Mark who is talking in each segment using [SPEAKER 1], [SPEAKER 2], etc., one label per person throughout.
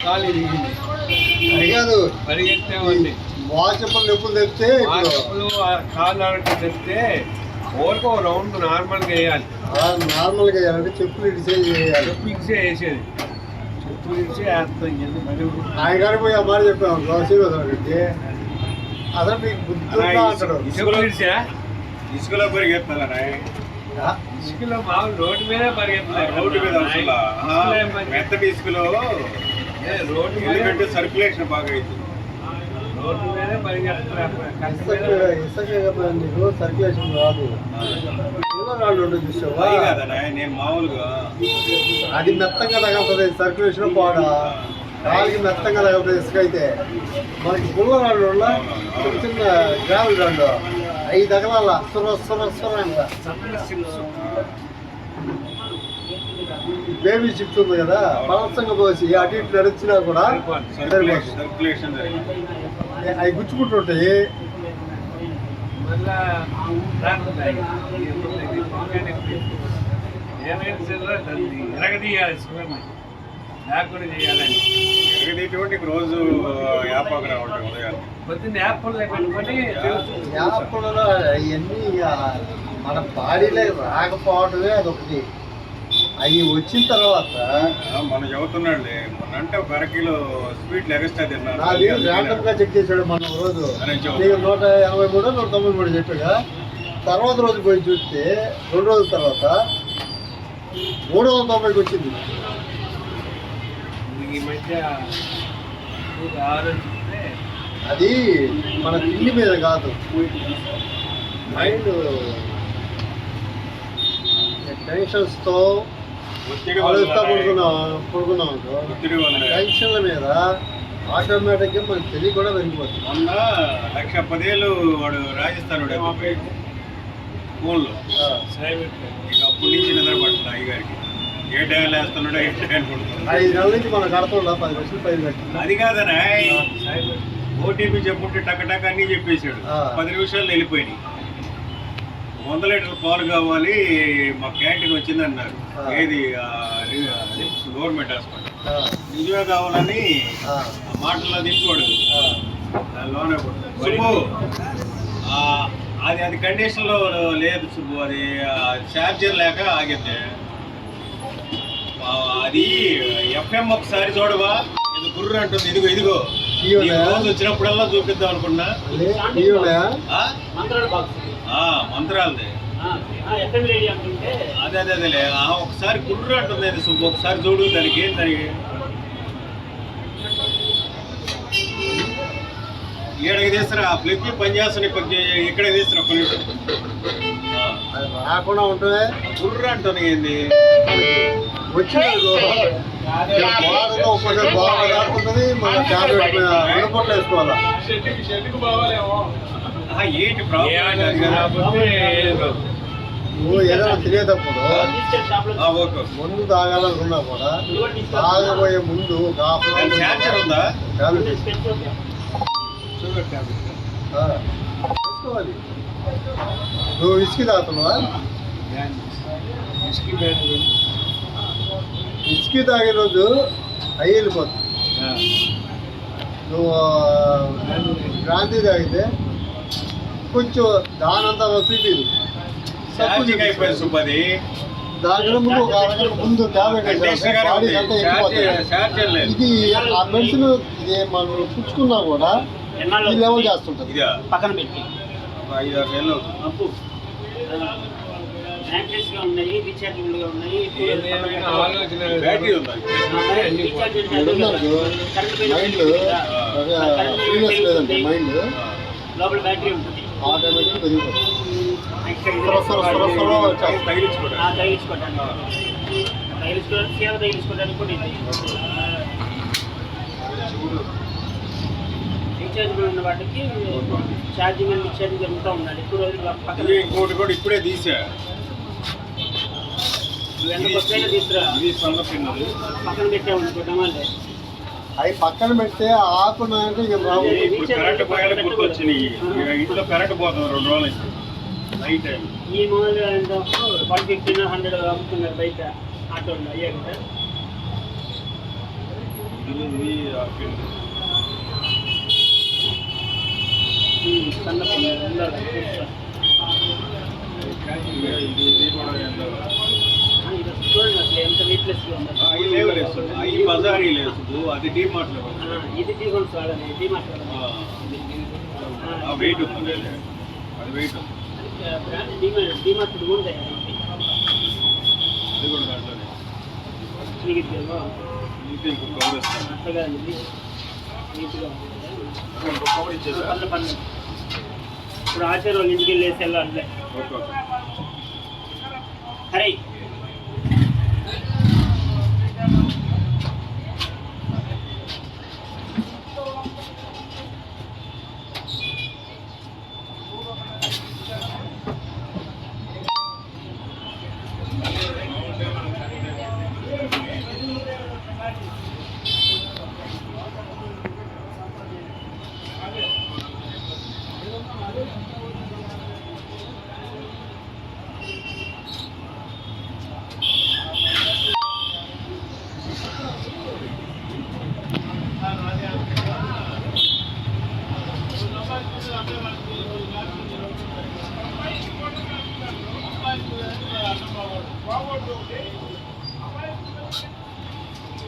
[SPEAKER 1] కాలు ఇరిగింది
[SPEAKER 2] అది కాదు
[SPEAKER 1] పరిగెత్తామండి
[SPEAKER 2] వాచప్పలు నొప్పులు తెస్తే
[SPEAKER 1] ఆ నొప్పులు ఆ కాలు అరటి తెస్తే ఓరకు రౌండ్ నార్మల్గా వేయాలి.
[SPEAKER 2] ఆ నార్మల్గా చేయాలంటే చెప్పులు ఇడిసేది చేయాలి.
[SPEAKER 1] చెప్పు ఇచ్చే వేసేది. చెప్పు ఇచ్చే వేస్తాం మరి
[SPEAKER 2] ఆయన గారికి పోయి ఆ మాట చెప్పాము శ్రీనివాసరావు రెడ్డి అసలు మీకు బుద్ధి ఉందా అంటాడు
[SPEAKER 1] చెప్పు ఇచ్చా
[SPEAKER 3] ఇసుకలో పరిగెత్తాలరా
[SPEAKER 2] ఆ,
[SPEAKER 1] ఇసుకలో మామూలు రోడ్డు మీద పరిగెత్తున్నారు
[SPEAKER 3] రోడ్డు మీద
[SPEAKER 1] ఇసుకలో పని?
[SPEAKER 3] మెత్తటి ఇసుకలో ఎందుకంటే సర్క్యులేషన్ బాగా అవుతుంది
[SPEAKER 2] సర్క్యులేషన్ రాదు.
[SPEAKER 3] అది కాదనా నేను మామూలుగా
[SPEAKER 2] అది మెత్తంగా తగలుతుంది సర్క్యులేషన్ పోడా? కాలికి మెత్తంగా తగలుతుంది ఇసుక అయితే. మనకి పుల్ల రాళ్ళు చిన్న చిన్న గ్రావెల్ రాళ్ళు. అవి తగలాల? సుర సుర సుర అంట. బేబీ చిప్స్ ఉంది కదా బలసంగా పోసి అటు ఇటు నడిచినా కూడా
[SPEAKER 3] సర్క్యులేషన్ సర్క్యులేషన్ జరిగింది.
[SPEAKER 2] అవి గుచ్చుకుంటుంటాయి.
[SPEAKER 1] లేకుండా చేయాలని.
[SPEAKER 3] ఎరగదీటువంటి రోజు యాపాకు రావటం ఉదయాలు
[SPEAKER 1] పొద్దున్న యాప్లో పెట్టుకొని
[SPEAKER 2] యాపలలో అవన్నీ ఇక మన బాడీలో రాకపోవడమే అదొకటి. అవి వచ్చిన తర్వాత
[SPEAKER 3] మనం చదువుతున్నాడులే మొన్న అంటే ఒక అరకిలో స్వీట్లు ఎగస్ట్రా తిన్నాను.
[SPEAKER 2] నాది ర్యాండమ్గా చెక్ చేశాడు మన రోజు. నీకు నూట ఎనభై మూడు నూట తొంభై మూడు చెప్పాగా. తర్వాత రోజు పోయి చూస్తే రెండు రోజుల తర్వాత మూడు వందల తొంభైకి వచ్చింది.
[SPEAKER 1] ఈ మధ్య
[SPEAKER 2] అది మన తిండి మీద కాదు. మైండ్ టెన్షన్స్తో ఆలోచిస్తా పడుకున్నాం పడుకున్నాం టెన్షన్ల మీద ఆటోమేటిక్గా మనకు తెలియ కూడా పెరిగిపోతుంది
[SPEAKER 3] మొన్న లక్ష పదేళ్ళు వాడు రాజస్థాన్ ఫోన్లో ఇక అప్పటి నుంచి నిద్రపడుతుంది అయ్యగారికి ఏ టైం వేస్తున్నాడో ఏ టైం
[SPEAKER 2] ఐదు నెలల నుంచి మనం కడతాం పది లక్షలు పైన కట్టి
[SPEAKER 3] అది కాదనా
[SPEAKER 1] సైబర్.
[SPEAKER 3] ఓటీపీ చెప్పుంటే టక్ టక్ అన్నీ చెప్పేశాడు.
[SPEAKER 2] ఆ.
[SPEAKER 3] పది నిమిషాలు వెళ్ళిపోయినాయి. వంద లీటర్ పాలు కావాలి మా క్యాంటీన్ వచ్చింది అన్నారు. ఏది? Government hospital. నిజమే కావాలని మాటల్లో సుబ్బు ఆ, అది అది కండిషన్లో లేదు సుబ్బు. అది ఛార్జర్ లేక ఆగింది. అది ఎఫ్ఎం ఒకసారి చూడవా? ఇది గుర్రు అంటుంది. ఇదిగో ఇదిగో.
[SPEAKER 2] లే.
[SPEAKER 3] రోజు వచ్చినప్పుడల్లా చూపిద్దాం అనుకున్నా. మంత్రాలది. అదే అదే అదేలే. ఆ, ఒకసారి గుర్రు అంటుంది సుబ్బు. ఒకసారి చూడు దానికి ఏం దానికి. ఈడకి తీస్తారా ఆ ఫ్లిప్ పని చేస్తాను ఇక్కడ తీస్తాను ఒక్క నిమిషం. ఆ,
[SPEAKER 2] అది రాకుండా ఉంటే
[SPEAKER 3] గుర్రు అంటుంది ఏంది?
[SPEAKER 2] వచ్చిందనుకో బాగా ఒక్కటే బాగా రాకుంటుంది మన ట్యాబ్లెట్
[SPEAKER 3] ఆహా, ఏంటి.
[SPEAKER 2] నువ్వు ఏదైనా తినేటప్పుడు ముందు తాగాలనుకున్నా కూడా తాగబోయే ముందు
[SPEAKER 3] ఉందా?
[SPEAKER 2] టాబ్లెట్
[SPEAKER 1] షుగర్ టాబ్లెట్
[SPEAKER 2] నువ్వు విసికి తాగుతున్నావా?
[SPEAKER 1] విస్కీ
[SPEAKER 2] తాగే రోజు అయ్యి వెళ్ళిపోతుంది
[SPEAKER 1] ఆ.
[SPEAKER 2] నువ్వు క్రాంతి తాగితే కొంచెం దానంతా
[SPEAKER 3] అయిపోయింది సుబ్బది.
[SPEAKER 2] దానికన్నా ముందు ఒక అరగంట ఇది ఆ మెడిసిన్ ఇది మనం పుచ్చుకున్నా కూడా
[SPEAKER 4] ఎన్నాళ్ళు
[SPEAKER 2] ఈ లెవెల్ చేస్తుంటుంది
[SPEAKER 4] పక్కన పెట్టి.
[SPEAKER 3] ఐదు ఆరు నెలలు
[SPEAKER 4] అప్పు.
[SPEAKER 2] మైండ్
[SPEAKER 4] లోపల బ్యాటరీ ఉంటుంది.
[SPEAKER 2] ఆటోమేటిక్ పెరిగిపోతుంది
[SPEAKER 4] ఇక్కడ
[SPEAKER 2] సొర సొర సొర సొర వచ్చేస్తుంది.
[SPEAKER 3] తగిలించుకోవడానికి
[SPEAKER 4] కూడా ఇది రీఛార్జబుల్ ఉన్న వాటికి ఛార్జింగ్ అండ్ రీఛార్జింగ్ జరుగుతూ ఉండాలి ఎక్కువ రోజులు పక్కన
[SPEAKER 3] ఇంకోటి కూడా ఇప్పుడే తీసా
[SPEAKER 4] కొత్తైనా తీసుకురా పక్కన పెట్టే అనుకుంటామా అంటే
[SPEAKER 2] అవి పక్కన పెడితే ఆకున్నా అంటే ఇక రావు
[SPEAKER 3] ఇప్పుడు కరెంట్ పోయాలి గుర్తొచ్చినాయి ఇక ఇంట్లో కరెంట్ పోతుంది రెండు రోజులు నుంచి నైట్ టైం
[SPEAKER 4] ఈ మామూలుగా ఎంత వన్ ఫిఫ్టీన్ హండ్రెడ్ అమ్ముతున్నారు బయట ఆటోలో అయ్యే కదా
[SPEAKER 3] ఇది ఆ ఫీల్డ్
[SPEAKER 4] సన్న పిల్లలు ఉండాలి, చూస్తా.
[SPEAKER 3] ఇది ఇది కూడా అవి బజారీ అది డీ మార్ట్లో
[SPEAKER 4] ఇది తీసుకోండి వాడని ఇది మాట్లాడాలి
[SPEAKER 3] ఆ వెయిట్ ఉంది అది వెయిట్
[SPEAKER 4] డిమార్ట్ డిమార్ట్ కూడా
[SPEAKER 3] అది కూడా దాంట్లోనే ఇది ఇంకొక కవర్ ఇస్తాను
[SPEAKER 4] అట్లా
[SPEAKER 3] కవర్ ఇచ్చేసా
[SPEAKER 4] ఇప్పుడు ఆచార్య ఇంటికి వెళ్ళేసి వెళ్ళాలి. అరే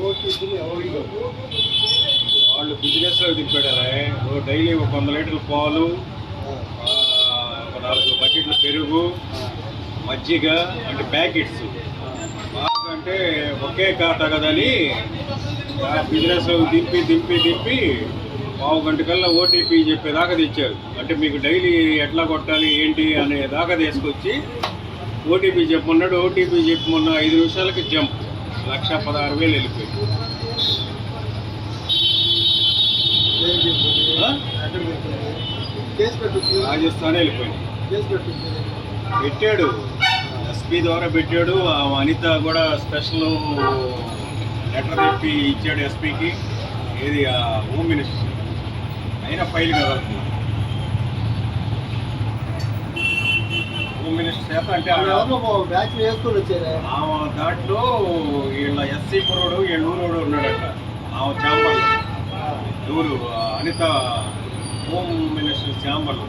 [SPEAKER 2] ఓటీపీని ఎవరికి
[SPEAKER 3] వాళ్ళు బిజినెస్లో దింపాడారా డైలీ ఒక వంద లీటర్ల పాలు ఆ, ఒక బకెట్లు పెరుగు మజ్జిగ అంటే ప్యాకెట్స్. బాగా అంటే ఒకే ఖాతా కదని బిజినెస్ దింపి దింపి దింపి పావు గంట కల్లా ఓటీపీ చెప్పేదాకా తెచ్చారు. అంటే మీకు డైలీ ఎట్లా కొట్టాలి ఏంటి అనే దాకా తీసుకొచ్చి ఓటీపీ చెప్పమన్నాడు. ఓటీపీ చెప్పమన్న ఐదు నిమిషాలకి జంప్. లక్ష పదహారు వేలు వెళ్ళిపోయింది. రాజస్థాన్ వెళ్ళిపోయింది. పెట్టాడు. ఎస్పీ ద్వారా పెట్టాడు. ఆ అనిత కూడా స్పెషల్ లెటర్ చెప్పి ఇచ్చాడు ఎస్పీకి. ఏది ఆ హోమ్ మినిస్టర్. అయినా ఫైల్ కదా హోమ్ మినిస్టర్ చేత అంటే
[SPEAKER 2] బ్యాచ్ వేసుకొని వచ్చారా?
[SPEAKER 3] ఆ దాంట్లో వీళ్ళ ఎస్సీ కుర్రోడు వీళ్ళ ఊరోడు ఉన్నాడట. ఆ చాంబర్లో. ఆ అనిత హోమ్ మినిస్టర్ చాంబర్లో.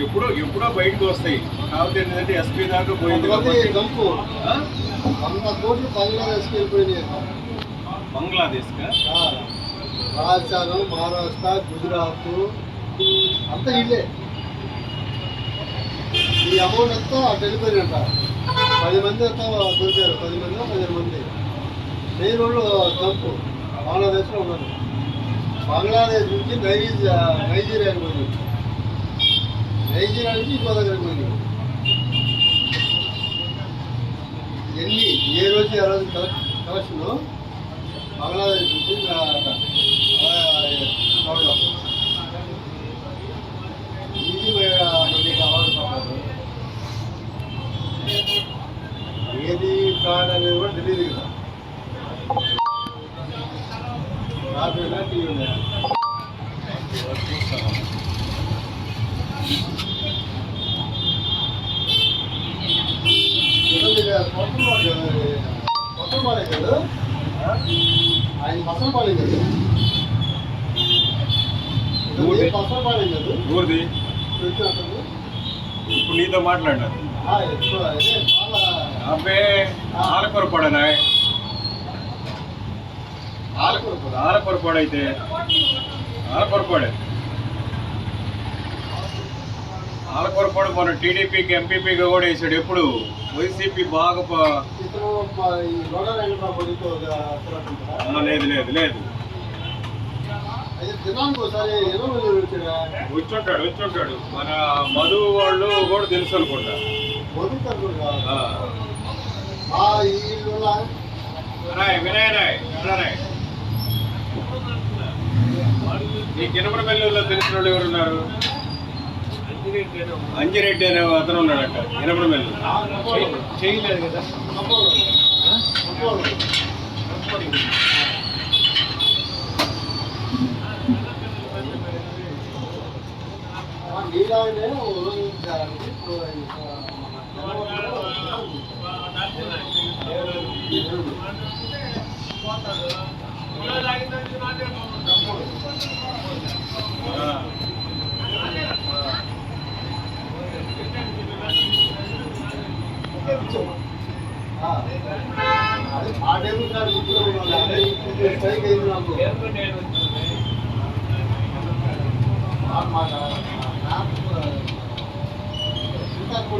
[SPEAKER 3] ఎప్పుడో ఎప్పుడో బయటకు వస్తాయి. కాకపోతే ఏంటంటే ఎస్పీ దాకా పోయింది కాబట్టి?
[SPEAKER 2] వంద కోట్లు బంగ్లాదేశ్కి వెళ్ళిపోయినాయి ఆ, రాజస్థాన్ మహారాష్ట్ర గుజరాత్. అంతా ఇల్లే. ఈ అమౌంట్ అంతా అటు వెళ్ళిపోయినట్ట పది మంది అంతా దొరికారు. పది మంది పదిహేను మంది. మెయిన్ వాళ్ళు గంపు. బంగ్లాదేశ్లో ఉన్నారు. బంగ్లాదేశ్ నుంచి నైజీ నైజీరియాకి పోయింది. నైజీరియా నుంచి ఇంకో దగ్గరికి పోయింది. ఎన్ని ఏ రోజు ఆ రోజు కలెక్ట్ కలెక్షన్? బంగ్లాదేశ్ నుంచి ఇంకా అలా చూడడం ఇది మనకి కావాలి పాపం. ఏది ఫ్రాడ్ అనేది కూడా తెలియదు కదా రాత్రి టీవీ ఉన్నాయా మొత్తం పాడే కదా ఆయన మొత్తం పాడే కదా
[SPEAKER 3] ఊరిది.
[SPEAKER 2] మొత్తం పాడే కదా
[SPEAKER 3] ఊరిది
[SPEAKER 2] వచ్చినప్పుడు
[SPEAKER 3] ఇప్పుడు నీతో మాట్లాడినారు
[SPEAKER 2] ఆ, ఎక్కువ అదే పాల
[SPEAKER 3] అబ్బే ఆలకొరపడనా
[SPEAKER 2] ఆకుకూర కూడా.
[SPEAKER 3] ఆలకొరపాడైతే ఆలకొరపాడే ఆలకొరపాడు మన టీడీపీకి ఎంపీపీగా కూడా వేసాడు. ఎప్పుడు? వైసీపీ బాగా లేదు లేదు లేదు. వచ్చుంటాడు వచ్చుంటాడు. మన మధు వాళ్ళు కూడా తెలుసు అనుకుంటా. ఆ.
[SPEAKER 2] ఆ ఈ
[SPEAKER 3] కినపడపల్లిలో తెలిసిన వాళ్ళు ఎవరున్నారు? అంజిరెడ్డి అనే అతను ఉన్నాడట కినపడపల్లి
[SPEAKER 1] చేయలేదు కదా
[SPEAKER 2] ఇప్పుడు ఇంకా మన ఆ. అది ఆ టైంలో నాకు గుర్తులో ఉన్నది. అదే ఇప్పుడు స్ట్రైక్ అయింది నాకు. ఆ మాట, నాకు, సీతా కొడుకే కదా. ఆ. చూడలేదు, మనకు చూడలేదు.
[SPEAKER 5] ఓ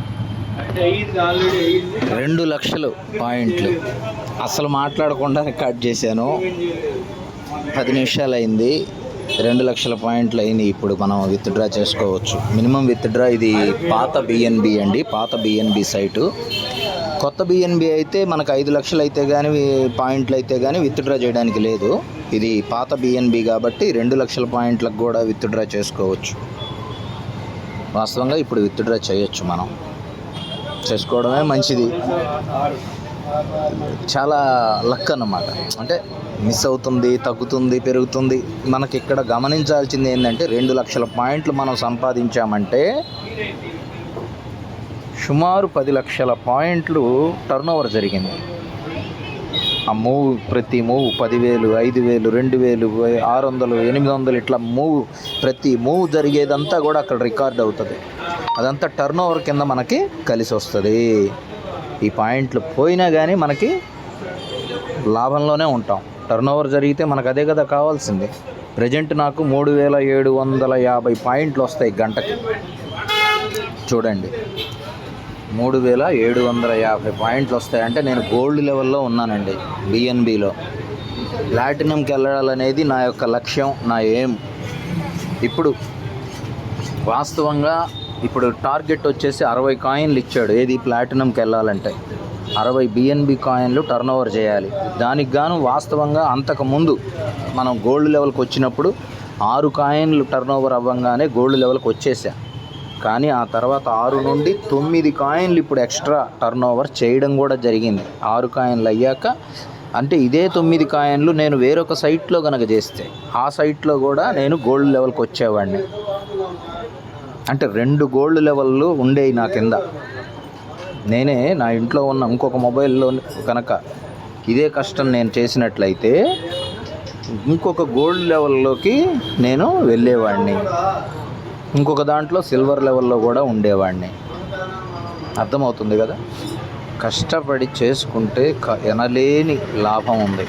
[SPEAKER 5] రెండు లక్షలు పాయింట్లు. అసలు మాట్లాడకుండా కట్ చేశాను. పది నిమిషాలు అయింది రెండు లక్షల పాయింట్లు అయినాయి ఇప్పుడు మనం విత్డ్రా చేసుకోవచ్చు. మినిమం విత్డ్రా ఇది పాత బిఎన్బి అండి. పాత బిఎన్బి సైటు. కొత్త బిఎన్బి అయితే మనకు ఐదు లక్షలు అయితే కానీ పాయింట్లు అయితే కానీ విత్డ్రా చేయడానికి లేదు. ఇది పాత బిఎన్బి కాబట్టి రెండు లక్షల పాయింట్లకు కూడా విత్డ్రా చేసుకోవచ్చు. వాస్తవంగా ఇప్పుడు విత్డ్రా చేయొచ్చు మనం. చేసుకోవడమే మంచిది. చాలా లక్ అన్నమాట. అంటే మిస్ అవుతుంది తగ్గుతుంది పెరుగుతుంది. మనకి ఇక్కడ గమనించాల్సింది ఏంటంటే రెండు లక్షల పాయింట్లు మనం సంపాదించామంటే సుమారు పది లక్షల పాయింట్లు టర్న్ ఓవర్ జరిగింది. ఆ మూవ్ ప్రతి మూవ్ పదివేలు ఐదు వేలు రెండు వేలు ఆరు వందలు ఎనిమిది వందలు ఇట్లా మూవ్ ప్రతి మూవ్ జరిగేదంతా కూడా అక్కడ రికార్డ్ అవుతుంది. అదంతా టర్న్ ఓవర్ కింద మనకి కలిసి వస్తుంది. ఈ పాయింట్లు పోయినా కానీ మనకి లాభంలోనే ఉంటాం. టర్న్ ఓవర్ జరిగితే మనకు అదే కదా కావాల్సింది. ప్రజెంట్ నాకు మూడు వేల ఏడు వందల యాభై పాయింట్లు వస్తాయి గంటకి. చూడండి. మూడు వేల ఏడు వందల యాభై పాయింట్లు వస్తాయి అంటే నేను గోల్డ్ లెవెల్లో ఉన్నానండి బిఎన్బిలో ప్లాటినంకి వెళ్ళాలనేది నా యొక్క లక్ష్యం నా ఎయిమ్ ఇప్పుడు వాస్తవంగా ఇప్పుడు టార్గెట్ వచ్చేసి అరవై కాయిన్లు ఇచ్చాడు. ఏది? ప్లాటినంకి వెళ్ళాలంటే. అరవై బిఎన్బి కాయిన్లు టర్న్ ఓవర్ చేయాలి. దానికి గాను వాస్తవంగా అంతకుముందు మనం గోల్డ్ లెవెల్కి వచ్చినప్పుడు ఆరు కాయిన్లు టర్న్ ఓవర్ అవ్వగానే గోల్డ్ లెవెల్కి వచ్చేసా. కానీ ఆ తర్వాత ఆరు నుండి తొమ్మిది కాయిన్లు ఇప్పుడు ఎక్స్ట్రా టర్న్ ఓవర్ చేయడం కూడా జరిగింది. ఆరు కాయిన్లు అయ్యాక అంటే ఇదే తొమ్మిది కాయిన్లు నేను వేరొక సైట్లో కనుక చేస్తే ఆ సైట్లో కూడా నేను గోల్డ్ లెవెల్కి వచ్చేవాడిని. అంటే రెండు గోల్డ్ లెవెల్లు ఉండేవి నా కింద. నేనే నా ఇంట్లో ఉన్న ఇంకొక మొబైల్లో కనుక ఇదే కష్టం నేను చేసినట్లయితే ఇంకొక గోల్డ్ లెవెల్లోకి నేను వెళ్ళేవాడిని ఇంకొక దాంట్లో సిల్వర్ లెవెల్లో కూడా ఉండేవాడిని అర్థమవుతుంది కదా? కష్టపడి చేసుకుంటే క- ఎనలేని లాభం ఉంది.